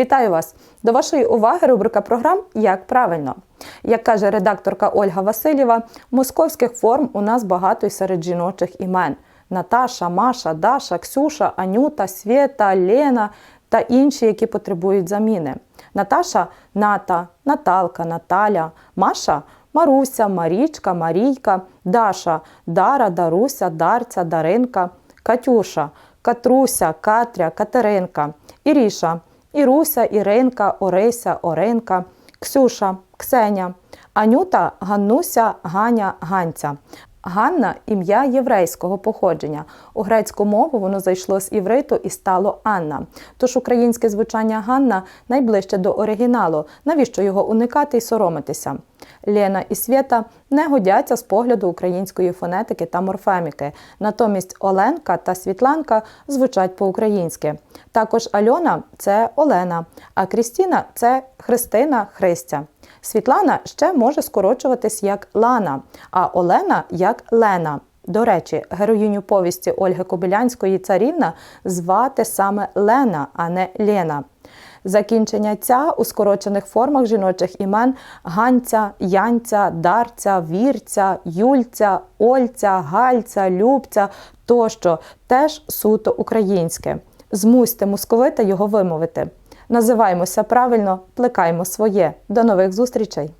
Вітаю вас! До вашої уваги рубрика програм Як правильно. Як каже редакторка Ольга Васильєва, московських форм у нас багато й серед жіночих імен: Наташа, Маша, Даша, Ксюша, Анюта, Свєта, Лена та інші, які потребують заміни. Наташа Ната, Наталка, Наталя, Маша Маруся, Марічка, Марійка, Даша, Дара, Даруся, Дарця, Даринка, Катюша, Катруся, Катря, Катеринка, Іріша, Іруся, Іринка, Орися, Оринка, Ксюша, Ксеня, Анюта, Ганнуся, Ганя, Ганця. Ганна ім'я єврейського походження. У грецьку мову воно зайшло з івриту і стало Анна. Тож українське звучання Ганна найближче до оригіналу. Навіщо його уникати і соромитися? Лена і Свєта не годяться з погляду української фонетики та морфеміки. Натомість Оленка та Світланка звучать по-українськи. Також Альона це Олена, а Крістіна це Христина Христя. Світлана ще може скорочуватись як Лана, а Олена як Лена. До речі, героїню повісті Ольги Кобилянської царівна звати саме Лена, а не Лена. Закінчення ця у скорочених формах жіночих імен Ганця, Янця, Дарця, Вірця, Юльця, Ольця, Гальця, Любця тощо теж суто українське. Змусьте московита його вимовити. Називаємося правильно, плекаємо своє. До нових зустрічей!